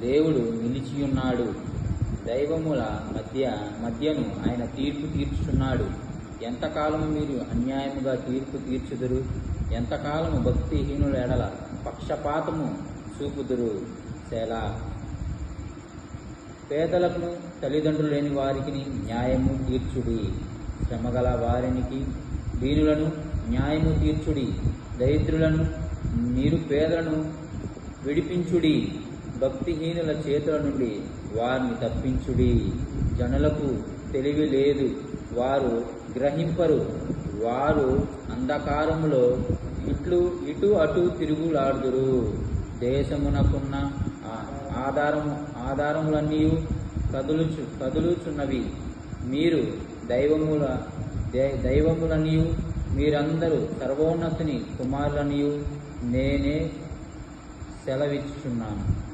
దేవుడు నిలిచియున్నాడు. దైవముల మధ్య మధ్యను ఆయన తీర్పు తీర్చుచున్నాడు. ఎంతకాలము మీరు అన్యాయముగా తీర్పు తీర్చుదురు? ఎంతకాలము భక్తిహీనుల ఎడల పక్షపాతము చూపుదురు? సేలా. పేదలకు తల్లిదండ్రులు లేని వారికి న్యాయము తీర్చుడి. శ్రమగల వారికి దీనులను న్యాయము తీర్చుడి. దరిద్రులను నిరుపేదలను విడిపించుడి. భక్తిహీనుల చేతుల నుండి వారిని తప్పించుడి. జనులకు తెలివి లేదు. వారు గ్రహింపరు. వారు అంధకారములో ఇట్లు ఇటు అటు తిరుగులాడుదురు. దేశమునకున్న ఆధారము ఆధారములన్నీ కదులుచు కదులుచున్నవి. మీరు దైవముల దై- దైవములనియు మీరందరూ సర్వోన్నతుని కుమారులనియు నేనే సెలవిచ్చుచున్నాను.